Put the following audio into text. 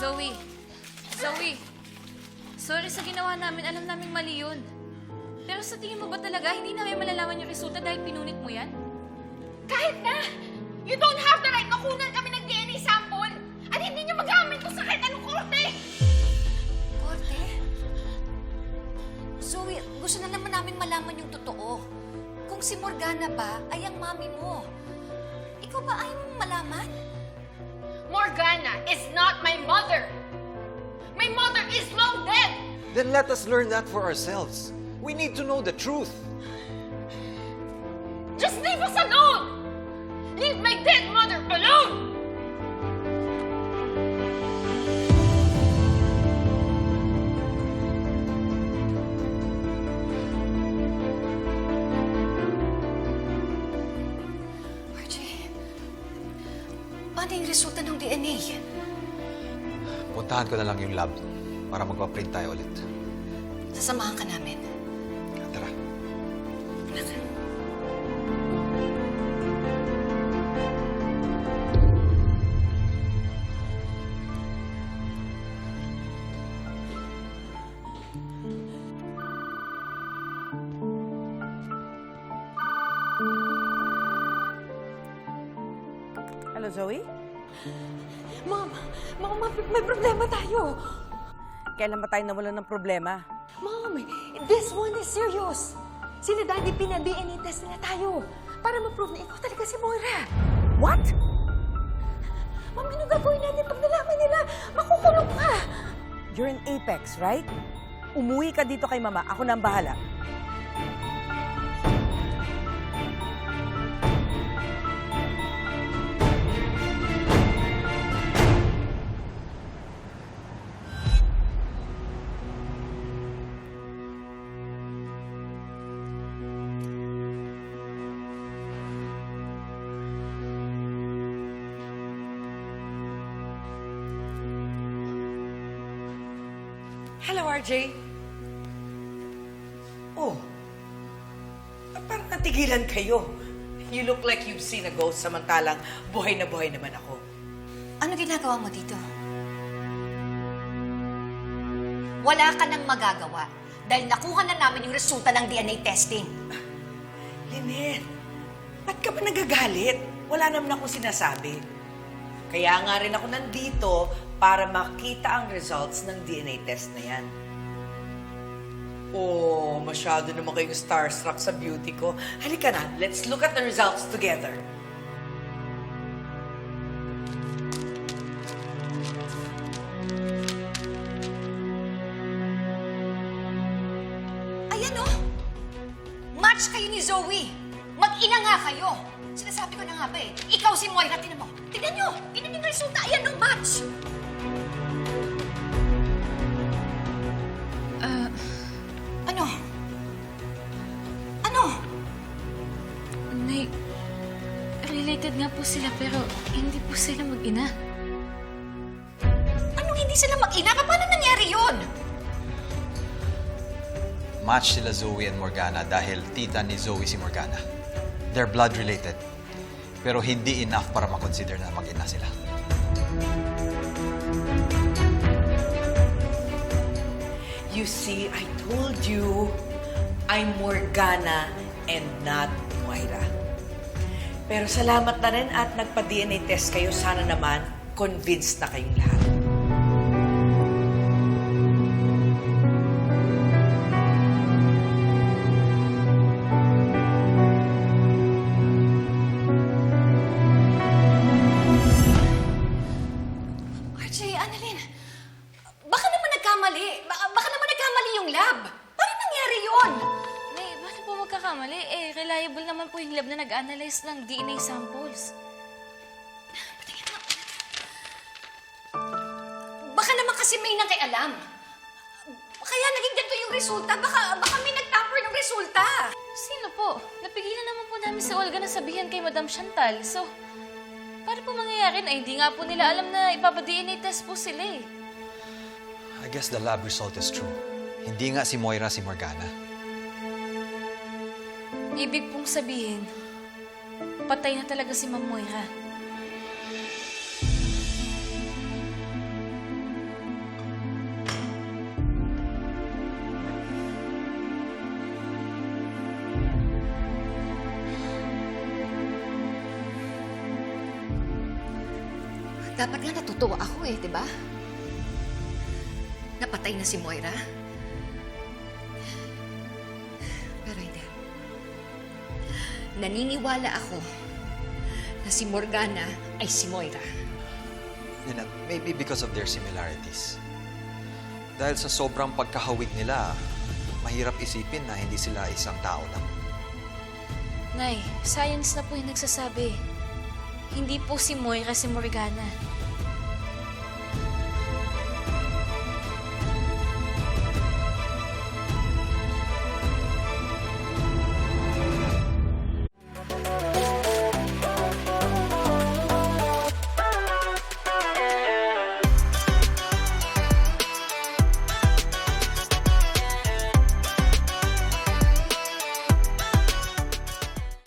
Zoe! Zoe! Sorry sa ginawa namin. Alam namin mali yun. Pero sa tingin mo ba talaga hindi namin malalaman yung resulta dahil pinunit mo yan? Kahit na! You don't have the right na kunan kami ng DNA sample! At hindi niyo magamit to sa kahit anong korte! Korte? Zoe, gusto na naman namin malaman yung totoo. Kung si Morgana ba ay ang mami mo. Ikaw ba ayaw mong malaman? Morgana is not my mother! My mother is long dead! Then let us learn that for ourselves. We need to know the truth. Just leave us alone! Leave my dead mother alone! Paano yung resulta ng DNA? Puntahan ko na lang yung lab para magpa-print tayo ulit. Sasamahan ka namin. Tara. Hello, Zoe? Mom, Mom, may problema tayo. Kailan ba tayo nawalan ng problema? Mom, this one is serious. Sila Daddy pina-DNA test nila tayo para ma-prove na ikaw talaga si Moira. What? Mom, ano gagawin natin pag nalaman nila? Makukulong ka. You're in Apex, right? Umuwi ka dito kay Mama. Ako na ang bahala. Hello, RJ. Oh, ah, parang natigilan kayo. You look like you've seen a ghost samantalang buhay na buhay naman ako. Ano ginagawa mo dito? Wala ka nang magagawa dahil nakuha na namin yung resulta ng DNA testing. Lynette, ba't ka ba nagagalit? Wala naman akong sinasabi. Kaya nga rin ako nandito para makita ang results ng DNA test na yan. Oh, masyado naman kayong starstruck sa beauty ko. Halika na, let's look at the results together. Ayan o! Match kayo ni Zoe! Mag-ina nga kayo! Sinasabi ko na nga ba eh, ikaw si Moira, tinan mo. Tingnan nyo! Tingnan yung resulta! Ayan o, match! Ah, Ano? Ano? Nay, related nga po sila pero hindi po sila mag-ina. Anong hindi sila mag-ina? Paano nangyari yun? Match sila Zoe and Morgana dahil tita ni Zoe si Morgana. They're blood related. Pero hindi enough para makonsider na mag-ina sila. You see, I told you, I'm Morgana and not Moira. Pero salamat na rin at nagpa-DNA test kayo. Sana naman, convinced na kayong lahat. Annalyn, baka naman nagkamali. Baka, baka naman nagkamali yung lab. Paano nangyari yun? Nay, paano po magkakamali? Eh, reliable naman po yung lab na nag-analyze ng DNA samples. Baka naman kasi may nakialam. Kaya naging ganito yung resulta. Baka, baka may nag-tamper ng resulta. Sino po? Napigilan naman po namin si Olga na sabihin kay Madam Chantal. So, paano po mangyayari na hindi nga po nila alam na ipapa-DNA test po sila eh? I guess the lab result is true. Hindi nga si Moira si Morgana. Ibig pong sabihin, patay na talaga si Ma'am Moira. Dapat nga natutuwa ako eh, di ba? Napatay na si Moira. Pero hindi. Naniniwala ako na si Morgana ay si Moira. Lynette, maybe because of their similarities. Dahil sa sobrang pagkahawig nila, mahirap isipin na hindi sila isang tao lang. Nay, science na po yung nagsasabi. Hindi po si Moira si Morgana.